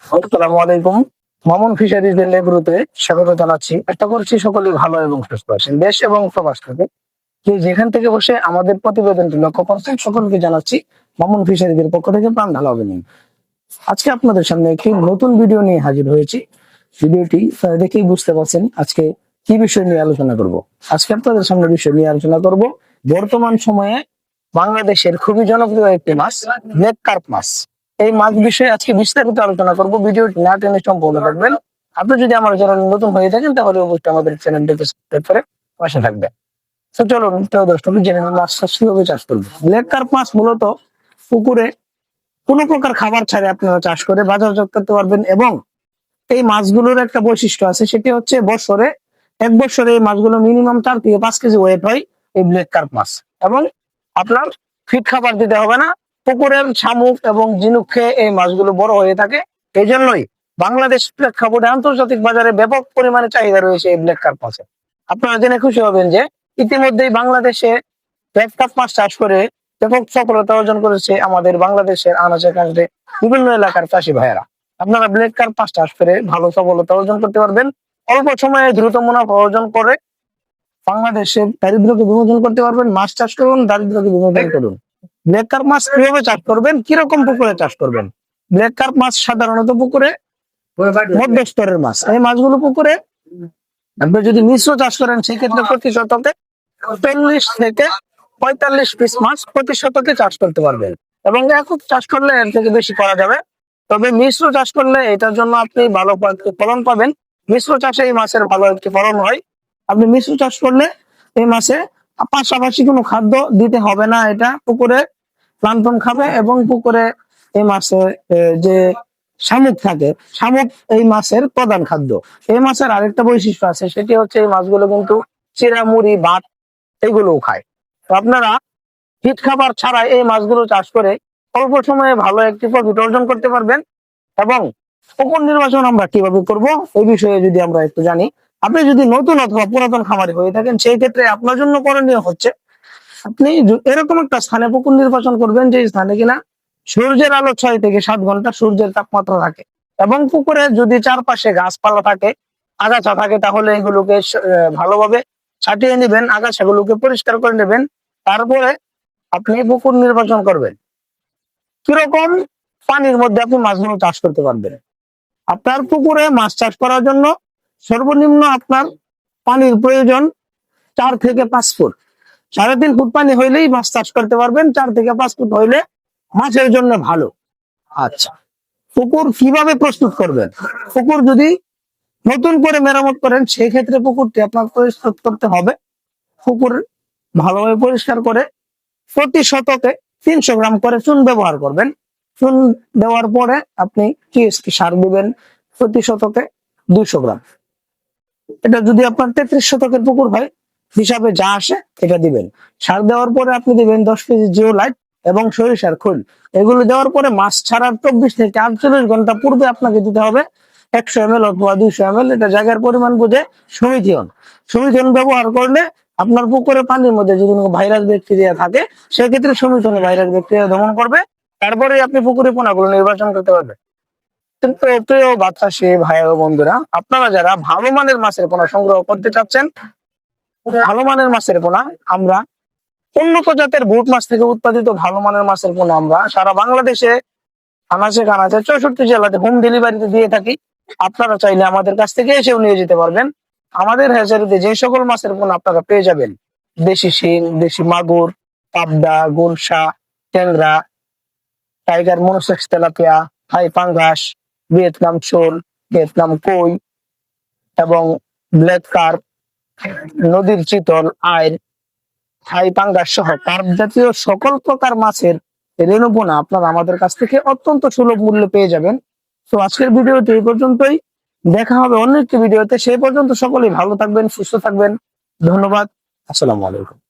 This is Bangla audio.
আসসালামু আলাইকুম। মামুন স্বাগত জানাচ্ছি। আশা করছি সকলে ভালো এবং সুস্থ আছেন। দেশ এবং প্রবাস থেকে। যে যেখান থেকে বসে আমাদের প্রতিবেদনটি লক্ষ্য করছেন, সকলকে জানাচ্ছি মামুন পক্ষ থেকে প্রাণ আজকে আপনাদের সামনে একটি নতুন ভিডিও নিয়ে হাজির হয়েছি। ভিডিওটি দেখেই বুঝতে পারছেন আজকে কি বিষয় নিয়ে আলোচনা করব। আজকে আপনাদের সামনে বিষয় নিয়ে আলোচনা করব। বর্তমান সময়ে বাংলাদেশের খুবই জনপ্রিয় একটি মাছ ব্ল্যাক কার্প মাছ। এই মাছ বিষয়ে আজকে বিস্তারিত আলোচনা করব। ভিডিওটি না টেনে সম্পূর্ণ থাকবেন আপনি যদি আমার চ্যানেল নতুন হয়ে থাকেন, তাহলে অবশ্যই আমাদের চ্যানেলটিকে সাবস্ক্রাইব করে পাশে থাকবেন। তো চলুন প্রিয় দর্শক জেনে মাছ চাষ কীভাবে চাষ করব? ব্ল্যাক কার্প মাছ মূলত পুকুরে কোনো প্রকার খাবার ছাড়ে আপনারা চাষ করে বাজারজাত করতে পারবেন এবং এই মাছগুলোর একটা বৈশিষ্ট্য আছে, সেটি হচ্ছে বছরে, এক বছরে এই মাছগুলো মিনিমাম চার থেকে পাঁচ কেজি ওয়েট হয় এই ব্ল্যাক কার্প মাছ। এবং আপনার ফিট খাবার দিতে হবে না পুকুরের শামুক এবং ঝিনুক খেয়ে এই মাছগুলো বড় হয়ে থাকে। এই জন্যই বাংলাদেশ প্রেক্ষাপটে আন্তর্জাতিক বাজারে ব্যাপক পরিমাণে চাহিদা রয়েছে এই ব্ল্যাক কার্প মাছের আপনারা জেনে খুশি হবেন যে ইতিমধ্যেই বাংলাদেশে ব্ল্যাক কার্প মাছ চাষ করে ব্যাপক সফলতা অর্জন করেছে আমাদের বাংলাদেশের আনাচে কাছে বিভিন্ন এলাকার চাষি ভাইয়েরা। আপনারা ব্ল্যাক কার্প মাছ চাষ করে ভালো সফলতা অর্জন করতে পারবেন। অল্প সময়ে দ্রুত মুনাফা অর্জন করে বাংলাদেশের দারিদ্রকে বিমোচন করতে পারবেন। মাছ চাষ করুন দারিদ্রকে বিমোচন করুন। ব্ল্যাক কার্প মাছ কীভাবে চাষ করবেন? কীরকম পুকুরে চাষ করবেন? ব্ল্যাক কার্প মাছ সাধারণত পুকুরে মধ্য স্তরের মাছ। এই মাছগুলো পুকুরে আপনি যদি মিশ্র চাষ করেন, সেক্ষেত্রে প্রতি শতকে চল্লিশ থেকে পঁয়তাল্লিশ পিস মাছ প্রতি শতকে চাষ করতে পারবেন। এবং একক চাষ করলে এর থেকে বেশি করা যাবে। তবে মিশ্র চাষ করলে এটার জন্য আপনি ভালো ফলন পাবেন। মিশ্র চাষে এই মাছের ভালো একটি ফলন হয়। আপনি মিশ্র চাষ করলে এই মাছে পাশাপাশি কোনো খাদ্য দিতে হবে না, এটা পুকুরে প্লান্টন খাবে এবং পুকুরে এই মাছে যে শামুক থাকে, শামুক এই মাছের প্রধান খাদ্য। এই মাছের আরেকটা বৈশিষ্ট্য আছে, সেটি হচ্ছে এই মাছগুলো কিন্তু চিরা মুড়ি, ভাত এগুলোও খায়। তো আপনারা হিট খাবার ছাড়াই এই মাছগুলো চাষ করে অল্প সময়ে ভালো একটি প্রফিট অর্জন করতে পারবেন এবং পুকুর নির্বাচন আমরা কীভাবে করব এই বিষয়ে যদি আমরা একটু জানি আপনি যদি নতুন অথবা পুরাতন খামারি হয়ে থাকেন, সেই ক্ষেত্রে আপনার জন্য করণীয় হচ্ছে, আপনি এরকম একটা স্থানে পুকুর নির্বাচন করবেন যে স্থানে কিনা সূর্যের আলো ছয় থেকে সাত ঘণ্টা সূর্যের তাপমাত্রা থাকে এবং পুকুরে যদি চারপাশে গাছপালা থাকে, আগাছা থাকে, তাহলে এগুলোকে ভালোভাবে ছাটিয়ে নেবেন, আগাছাগুলোকে পরিষ্কার করে নেবেন, তারপরে আপনি পুকুর নির্বাচন করবেন। কীরকম? পানির মধ্যে আপনি মাছগুলো চাষ করতে পারবেন। আপনার পুকুরে মাছ চাষ করার জন্য সর্বনিম্ন আপনার পানির প্রয়োজন চার থেকে পাঁচ ফুট। সাড়ে তিন ফুট পানি হইলেই মাছ চাষ করতে পারবেন, চার থেকে পাঁচ ফুট হইলে মাছের জন্য ভালো। আচ্ছা পুকুর কীভাবে প্রস্তুত করবেন? পুকুর যদি নতুন করে মেরামত করেন সেই ক্ষেত্রে পুকুরটি আপনার প্রস্তুত করতে হবে। পুকুর ভালোভাবে পরিষ্কার করে প্রতি শতকে তিনশো গ্রাম করে চুন ব্যবহার করবেন। চুন দেওয়ার পরে আপনি টিএসপি সার দিবেন? প্রতি শতকে দুইশো গ্রাম। এটা যদি আপনার তেত্রিশ শতকের পুকুর হয়, হিসাবে যা আসে এটা দিবেন। সার দেওয়ার পরে আপনি দিবেন দশ কেজি জিও লাইট এবং সরিষার খোল। এগুলো দেওয়ার পরে মাছ ছাড়ার চব্বিশ থেকে আটচল্লিশ ঘণ্টা পূর্বে আপনাকে দিতে হবে একশো এম এল অথবা দুইশো এম এল এটা জায়গার পরিমাণ বুঝে সমিতিয়ন সমিতিয়ন ব্যবহার করলে আপনার পুকুরে পানির মধ্যে যদি কোনো ভাইরাস ব্যাকটেরিয়া থাকে, সেক্ষেত্রে সমিতিয়নে ভাইরাস ব্যাকটেরিয়া দমন করবে। তারপরে আপনি পুকুরে পোনাগুলো নির্বাচন করতে পারবেন। প্রিয় বাতাসে ভাই ও বন্ধুরা, আপনারা যারা ভালো মানের মাছের পোনা সংগ্রহ করতে চাচ্ছেন ভালো মানের মাছের পোনা আমরা উন্নত জাতের বুট মাছ থেকে উৎপাদিত ভালো মানের মাছের পোনা আমরা সারা বাংলাদেশে আনাচে কানাচে চৌষট্টি জেলাতে হোম ডেলিভারিতে দিয়ে থাকি। আপনারা চাইলে আমাদের কাছ থেকে এসেও নিয়ে যেতে পারবেন। আমাদের হ্যাচারিতে যে সকল মাছের পোনা আপনারা পেয়ে যাবেন, দেশি শিং, দেশি মাগুর, পাবদা, গুলশা, ট্যাংরা, টাইগার, মনোসেক্স, তেলাপিয়া হাই পাঙ্গাস ভিয়েতনাম শোল, ভিয়েতনাম কই এবং ব্ল্যাক কার্প, নদীর চিতল আইর হাই পাঙ্গাস সহ কার্প জাতীয় সকল প্রকার মাছের রেণুপোনা আপনারা আমাদের কাছ থেকে অত্যন্ত সুলভ মূল্যে পেয়ে যাবেন। তো আজকের ভিডিওটি এই পর্যন্তই। দেখা হবে অন্য একটি ভিডিওতে। সেই পর্যন্ত সকলেই ভালো থাকবেন, সুস্থ থাকবেন। ধন্যবাদ। আসসালামু আলাইকুম।